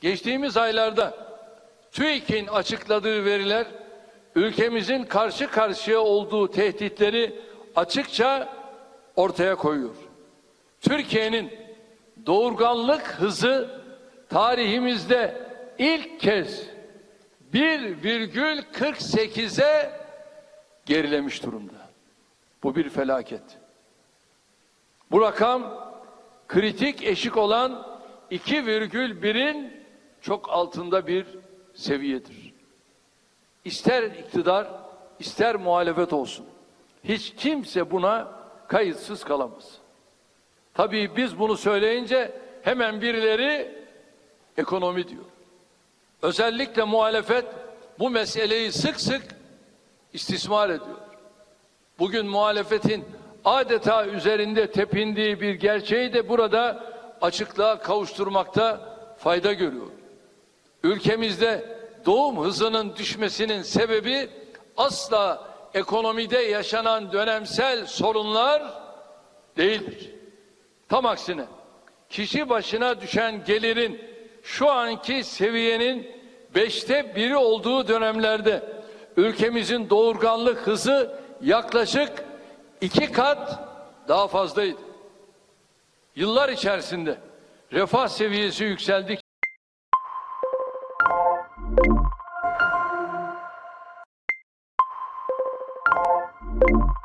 Geçtiğimiz aylarda TÜİK'in açıkladığı veriler ülkemizin karşı karşıya olduğu tehditleri açıkça ortaya koyuyor. Türkiye'nin doğurganlık hızı tarihimizde ilk kez 1,48'e gerilemiş durumda. Bu bir felaket. Bu rakam kritik eşik olan 2,1'in çok altında bir seviyedir. İster iktidar, ister muhalefet olsun. Hiç kimse buna kayıtsız kalamaz. Tabii biz bunu söyleyince hemen birileri ekonomi diyor. Özellikle muhalefet bu meseleyi sık sık istismar ediyor. Bugün muhalefetin adeta üzerinde tepindiği bir gerçeği de burada açıklığa kavuşturmakta fayda görüyor. Ülkemizde doğum hızının düşmesinin sebebi asla ekonomide yaşanan dönemsel sorunlar değildir. Tam aksine kişi başına düşen gelirin şu anki seviyenin beşte biri olduğu dönemlerde ülkemizin doğurganlık hızı yaklaşık iki kat daha fazlaydı. Yıllar içerisinde refah seviyesi yükseldik. Thank you.